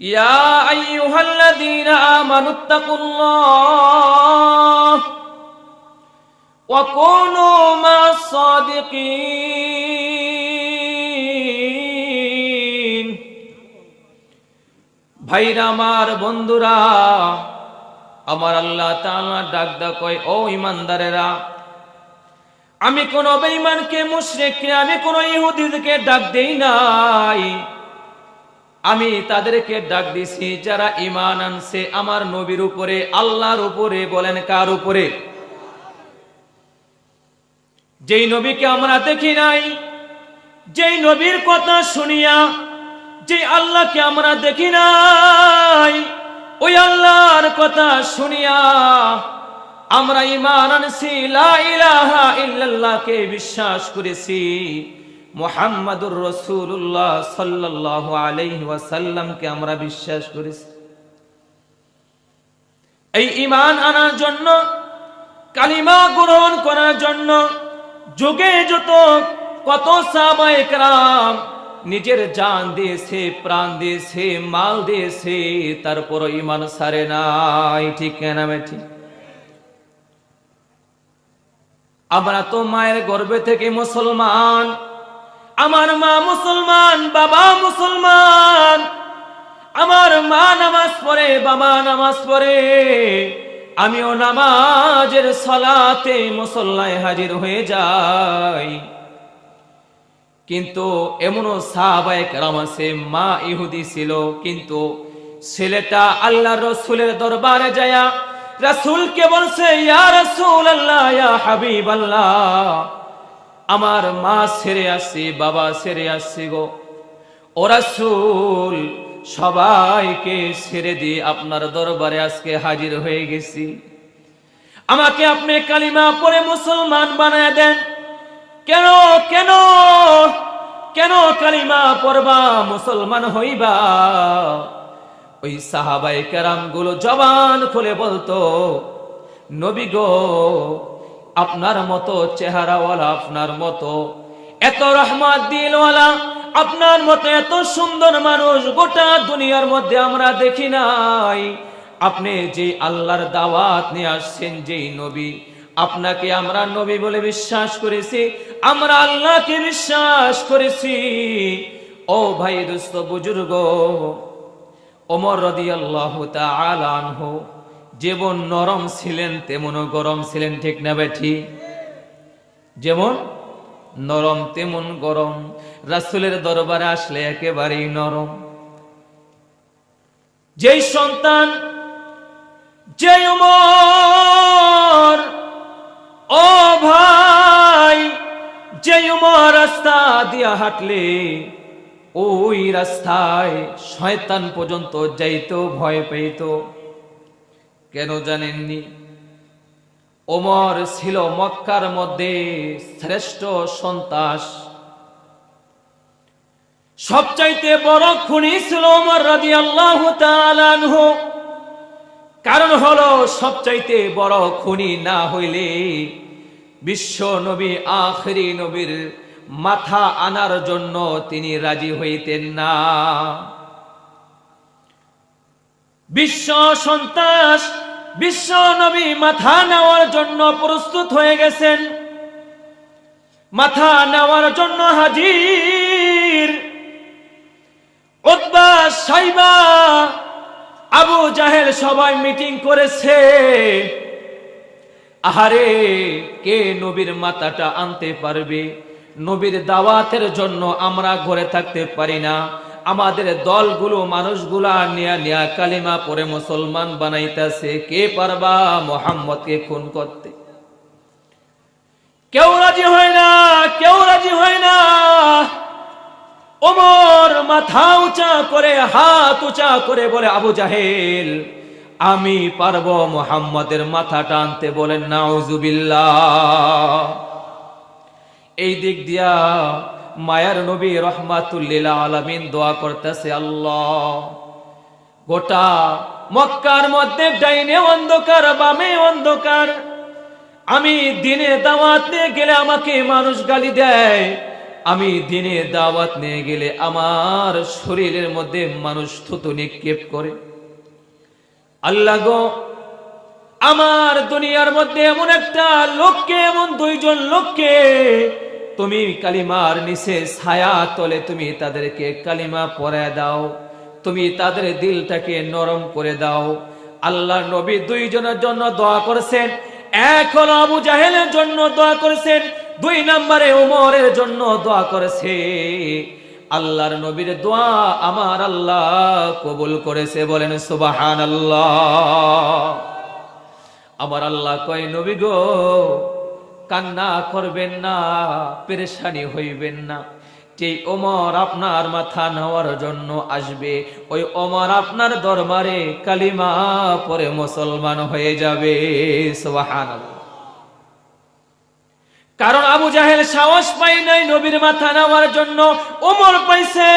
يا أيها الذين آمنوا اتقوا الله وكونوا مع الصادقين ভাইরা আমার বন্ধুরা আমার আল্লাহ তাআলা ডাক দা কয় ও ইমানদারেরা আমি কোন বেঈমানকে মুশরিককে আমি কোন ইহুদিকে ডাক দেই নাই আমি তাদেরকে ডাক দিছি, যারা ইমান আনছে আমার নবীর উপরে, আল্লাহর উপরে বলেন কার উপরে? যেই নবীকে আমরা দেখি নাই, যেই নবীর কথা শুনিয়া যে আল্লাহকে আমরা দেখি নাই, ওই আল্লাহর কথা শুনিয়া আমরা ইমান আনছি, লা ইলাহা ইল্লাল্লাহকে বিশ্বাস করেছি। মোহাম্মদুর রসুল্লাহ সাল্লাহ আলহি ওয়াসাল্লামকে আমরা বিশ্বাস করেছি এই ইমান আনার জন্য, কালিমা গ্রহণ করার জন্য, যুগে যত কত সামায়িকরাম নিজের জান দিয়েছে, প্রাণ দিয়েছে, মাল দিয়েছে তারপর ইমান সারে নাই। ঠিক কেনা মেঠি আমরা তো মায়ের গর্বে থেকে মুসলমান। আমার মা মুসলমান, বাবা মুসলমান। আমার মা নামাজ পড়ে, বাবা নামাজ পড়ে। আমিও নামাজের সলাতে মুসল্লায় হাজির হয়ে যাই। কিন্তু এমনও সাহাবায়ে কেরাম আছে, মা ইহুদি ছিল, কিন্তু ছেলেটা আল্লাহ রসুলের দরবারে যায়া, রাসূলকে বলছে, ইয়া রাসূল আল্লাহ ইয়া হাবিব আল্লাহ আমার মা ছেড়ে আসছি, বাবা ছেড়ে আসছি গো। ও রাসূল, সবাইকে ছেড়ে দিয়ে আপনার দরবারে আজকে হাজির হয়ে গেছি। আমাকে আপনি কালিমা পরে মুসলমান বানায় দেন। কেন কেন কেন কালিমা পড়বা মুসলমান হইবা? ওই সাহাবাই কেরামগুলো জবান খুলে বলতো, নবী গো আপনার মতো চেহারাওয়ালা, আপনার মতো এত রহমত দিলওয়ালা, আপনার মতো এত সুন্দর মানুষ গোটা দুনিয়ার মধ্যে আমরা দেখি নাই। আপনি যে আল্লাহর দাওয়াত নিয়ে আসছেন, যেই নবী, আপনাকে আমরা নবী বলে বিশ্বাস করেছি, আমরা আল্লাহকে বিশ্বাস করেছি। ও ভাই দোস্ত, বুজুর্গ, ওমর রাদিয়াল্লাহু তাআলা আনহু যেমন নরম ছিলেন, তেমন গরম ছিলেন, ঠিক না বেঠি? যেমন নরম, তেমন গরম। রাসুলের দরবারে আসলে একেবারেই নরম। যেই সন্তান যে উমর, ও ভাই যে উমর রাস্তা দিয়া হাঁটলে, ওই রাস্তায় শয়তান পর্যন্ত যাইতো, ভয় পেত কেন জানেননি? ওমর ছিল মক্কার মধ্যে শ্রেষ্ঠ সন্তাস। সবচাইতে বড় খুনি ছিল ওমর রাজি আল্লাহ কারণ হলো সবচাইতে বড় খুনি না হইলে বিশ্ব নবী, আখরি নবীর মাথা আনার জন্য তিনি রাজি হইতেন না। বিশ্ব সন্ত্রাস, বিশ্ব নবী মাথা নেওয়ার জন্য প্রস্তুত হয়ে গেছেন। মাথা নেওয়ার জন্য হাজির সাইবা আবু জাহেল সবাই মিটিং করেছে। আহারে, কে নবীর মাথাটা আনতে পারবে? নবীর দাওয়াতের জন্য আমরা ঘরে থাকতে পারি না। আমাদের দলগুলো, মানুষগুলা নিয়া নিয়া কালিমা পরে মুসলমান বানাইতেছে। কে পারবা মোহাম্মদকে খুন করতে? কেউ রাজি হয় না, কেউ রাজি হয় না। ওমর মাথা উঁচা করে, হাত উঁচা করে বলে, আবু জাহেল, আমি পারব মোহাম্মদের মাথা টানতে। বলেন, নাউজুবিল্লাহ। এই দিক দিয়া মায়ার নবী রহমাতুল্লিল আলমিন দোয়া করতেছে আল্লাহ। গোটা মক্কার মধ্যে ডাইনে অন্ধকার, বামে অন্ধকার। আমি দিনে দাওয়াত নিয়ে গেলে আমাকে মানুষ গালি দেয়। আমি দিনে দাওয়াত নিয়ে গেলে আমার শরীরের মধ্যে মানুষ থুতু নিক্ষেপ করে। আল্লাহ গো, আমার দুনিয়ার মধ্যে এমন একটা লোককে, এমন দুইজন লোককে তুমি কালিমার নিচে ছায়া তলে তুমি তাদেরকে কালিমা পরায় দাও। তুমি তাদের দিলটাকে নরম করে দাও। আল্লাহ নবী দুইজনের জন্য দোয়া করেছেন। হলো আবু জাহেলের জন্য দোয়া করেছেন। দুই নম্বরে উমরের জন্য দোয়া করেছে। আল্লাহর নবীর দোয়া আমার আল্লাহ কবুল করেছে বলেন সুবাহান আল্লাহ আমার আল্লাহ কয়, নবী গো কান্না করবেন না, পেরেশানি হইবেন না। যে ওমর আপনার মাথা নেওয়ার জন্য আসবে, ওই ওমর আপনার দরবারে কালিমা পরে মুসলমান হয়ে যাবে, সুবহানাল্লাহ। কারণ আবু জাহেল সাহস পাই নাই নবীর মাথা নেওয়ার জন্য। ওমর পাইছে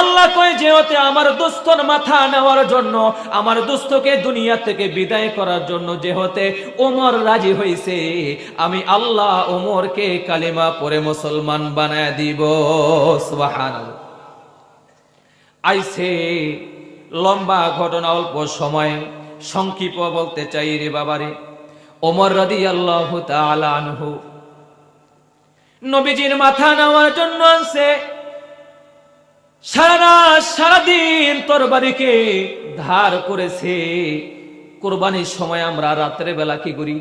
আল্লাহ কয় যে হতে আমার দোস্তর মাথা নেওয়ার জন্য। আমার দোস্তকে দুনিয়া থেকে বিদায় করার জন্য যে হতে ওমর রাজি হইছে, আমি আল্লাহ ওমরকে কালিমা পরে মুসলমান বানায় দিব। সুবহানাল্লাহ। আইছে, লম্বা ঘটনা, অল্প সময়ে, সংক্ষিপ্ত বলতে চাই রে বাবারে। ওমর রাদিয়াল্লাহু তাআলা আনহু নবীজির মাথা নেওয়ার জন্য আছে সারা সারাদিন তরবারিকে ধার করেছে। কোরবানির সময় আমরা রাত্রে বেলা কি করি?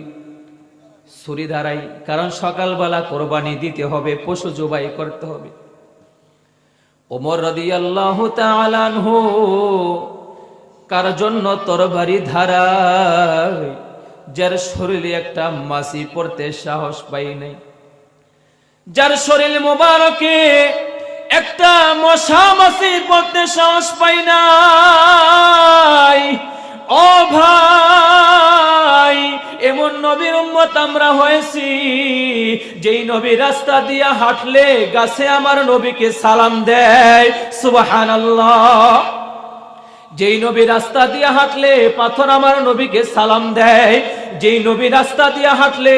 ছুরি ধারাই, কারণ সকালবেলা কোরবানি দিতে হবে, পশু জবাই করতে হবে। ওমর রদি আল্লাহ কার জন্য তরবারি ধারায়, যার শরীরে একটা মাসি পড়তে সাহস পাই নাই। যার শরীর মোবারকে একটা মশা মাসি পড়তে সাহস পাই নাই। ও ভাই, এমন নবীর উম্মত আমরা হয়েছি, যেই নবী রাস্তা দিয়া হাঁটলে গাছে আমার নবীকে সালাম দেয়। সুবহানাল্লাহ। যেই নবী রাস্তা দিয়ে হাঁটলে পাথর আমার নবীকে সালাম দেয়। যেই নবী রাস্তা দিয়ে হাঁটলে,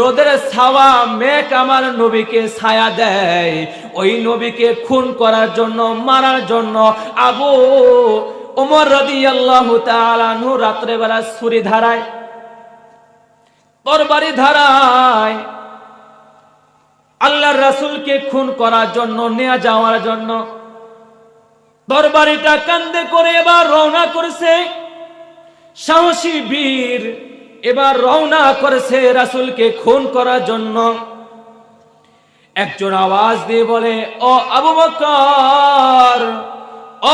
রোদের ছাওয়া মেঘ আমার নবীকে ছায়া দেয়। ওই নবীকে খুন করার জন্য, মারার জন্য আবু ওমর রদি আল্লাহ তালু রাত্রেবেলা ছুরি ধারায়, তরবারি ধারায় আল্লাহর রাসূলকে খুন করার জন্য, নেয়া যাওয়ার জন্য দরবারিটা কান্দে করে এবার রওনা করেছে। সাহসী বীর এবার রওনা করেছে রাসুলকে খুন করার জন্য। একজন আওয়াজ দিয়ে বলে, ও আবু বকর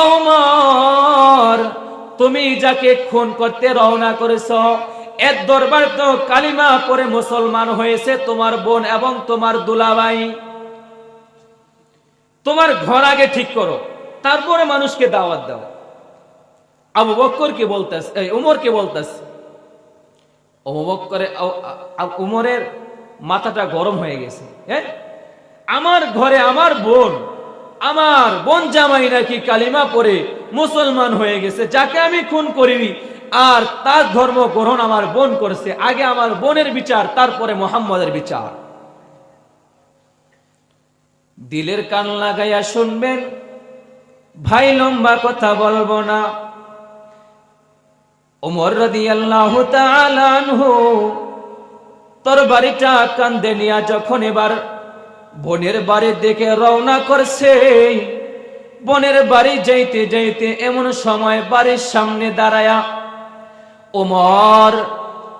ওমর তুমি যাকে খুন করতে রওনা করেছ, এর দরবার তো কালিমা পরে মুসলমান হয়েছে, তোমার বোন এবং তোমার দুলাভাই। তোমার ঘর আগে ঠিক করো, তারপরে মানুষকে দাওয়াত দাও। আবু বক্কর কে এই উমর কে বলতেস বক্করে উমরের মাথাটা গরম হয়ে গেছে। হ্যাঁ আমার ঘরে আমার বোন আমার বোন জামাই নাকি কালিমা পরে মুসলমান হয়ে গেছে, যাকে আমি খুন করিনি, আর তার ধর্ম গ্রহণ আমার বোন করছে। আগে আমার বোনের বিচার, তারপরে মোহাম্মদের বিচার। দিলের কান লাগাইয়া শুনবেন, ভাই লম্বা কথা বলব না। ওমর তাআলা আনহু তোর বাড়িটা কান্দে নিয়া যখন এবার বোনের বাড়ির দিকে রওনা করছে, বোনের বাড়ি যাইতে যাইতে এমন সময় বাড়ির সামনে দাঁড়ায়া, ওমর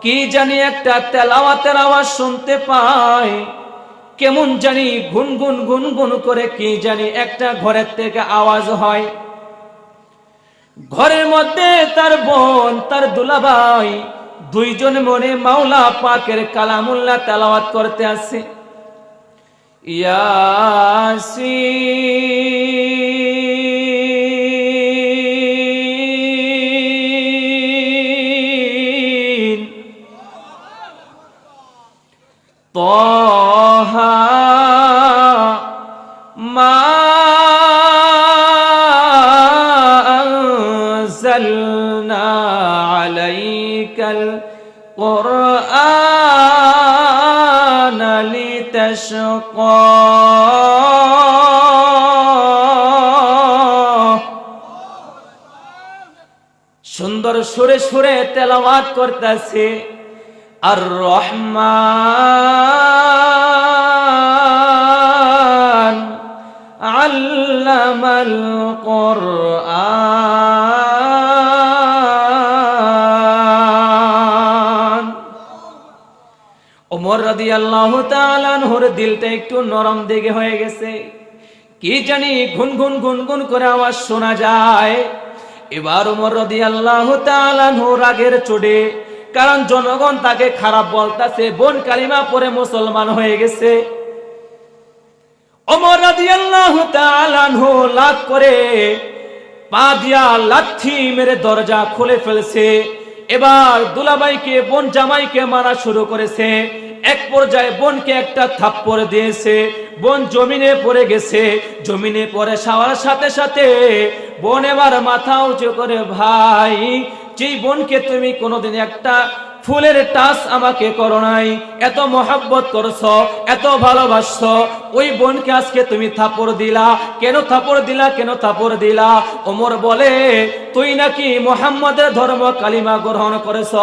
কি জানি একটা তেলাওয়াতের আওয়াজ শুনতে পায়, কেমন জানি গুনগুন গুনগুন করে কি জানি একটা ঘরের থেকে আওয়াজ হয়। ঘরের মধ্যে তার বোন, তার দুলাভাই, দুইজন মনে মাওলা পাকের কালামুল্লাহ তেলাওয়াত করতে আসে। ইয়াসিন সুন্দর সুরে সুরে তেলাওয়াত করতেছে। আর রহমান আল্লামাল কোরআন। ওমর রাদিয়াল্লাহু তাআলা আনহুর দিলটা একটু নরম দিকে হয়ে গেছে। কি জানি গুনগুন গুনগুন করে আওয়াজ শোনা যায়। এবার ওমর রাদিয়াল্লাহু তাআলা আনহু রাগের চোটে, কারণ জনগণ তাকে খারাপ বলতাছে, বোন কালিমা পরে মুসলমান হয়ে গেছে। ওমর রাদিয়াল্লাহু তাআলা আনহু লাগ করে পা দিয়া লাথি মেরে দরজা খুলে ফেলছে। এবার দুলাবাইকে বোন জামাইকে মারা শুরু করেছে। এক পর্যায়ে বোনকে একটা থাপ্পড় দিয়েছে। বোন জমিনে পড়ে গেছে। জমিনে পড়ে সাওয়ার সাথে সাথে বোন এবার মাথা উঁচু করে, ভাই, যেই বোনকে তুমি কোনোদিন একটা ফুলের টাচ আমাকে করো নাই। এত মহাব্বত করছ, এত ভালোবাসছ। ওই বোনকে আজকে তুমি থাপড় দিলা। কেন থাপড় দিলা, কেন থাপড় দিলা? ওমর বলে, তুই নাকি মোহাম্মদের ধর্ম কালিমা গ্রহণ করেছ?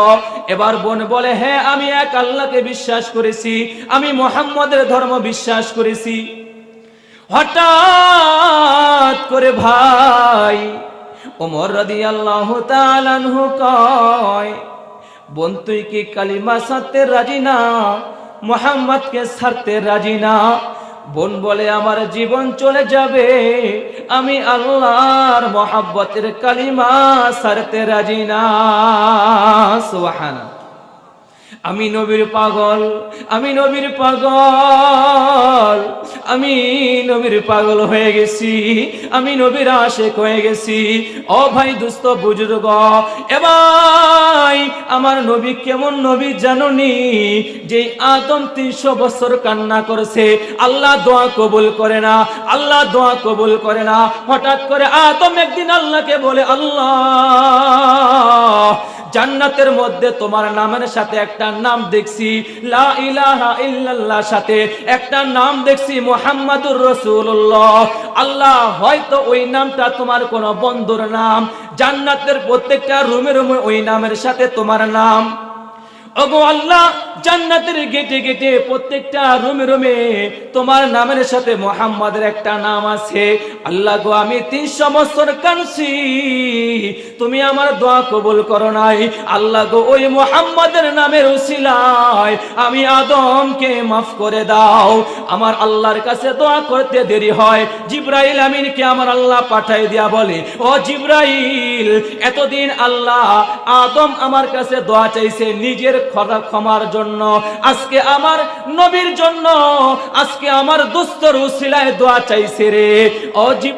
এবার বোন বলে হ্যাঁ আমি এক আল্লাহকে বিশ্বাস করেছি। আমি মোহাম্মদের ধর্ম বিশ্বাস করেছি। হঠাৎ করে ভাই, ওমর রাদিয়াল্লাহু তাআলা কয় বোন তুই কি কালিমা সারতে রাজি না, মোহাম্মদকে সারতে রাজি না। বোন বলে, আমার জীবন চলে যাবে, আমি আল্লাহর মোহাব্বতের কালিমা সারতে রাজি না। সুবহানা আমি নবীর পাগল, আমি নবীর পাগল, আমি নবীর পাগল হয়ে গেছি, আমি নবীর আশেক হয়ে গেছি। ও ভাই দুস্থ বুজুর্গ, এ ভাই, আমার নবী কেমন নবী জাননি? যে আদম তিনশো বছর কান্না করেছে, আল্লাহ দোয়া কবুল করে না, আল্লাহ দোয়া কবুল করে না। হঠাৎ করে আদম একদিন আল্লাহকে বলে, আল্লাহ, জান্নাতের মধ্যে তোমার নামের সাথে একটা নাম দেখছি, লা ইলাহা ইল্লাল্লাহ সাথে একটা নাম দেখছি, মুহাম্মাদুর রাসূলুল্লাহ। আল্লাহ, হয়তো ওই নামটা তোমার কোনো বন্ধুর নাম, জান্নাতের প্রত্যেকটা রুমে রুমে ওই নামের সাথে তোমার নাম। ওগো আল্লাহ, জান্নাতের গেটে গেটে প্রত্যেকটা রুমে রুমে তোমার নামের সাথে মোহাম্মদের একটা নাম আছে। আল্লাহ গো, আমি তিনশো বছর কানছি তুমি আমার দোয়া কবুল করো নাই। আল্লাহ গো, ওই মোহাম্মদের নামের উসিলায় আমি আদমকে মাফ করে দাও। আমার আল্লাহর কাছে দোয়া করতে দেরি হয়। জিব্রাইল আমিনকে আমার আল্লাহ পাঠাই দিয়া বলে, ও জিব্রাইল, এতদিন আল্লাহ আদম আমার কাছে দোয়া চাইছে, নিজের ক্ষমার জন্য। আজকে আমার নবীর জন্য, আজকে আমার দুস্তর উসিলায় দোয়া চাইছে রে। ও জিব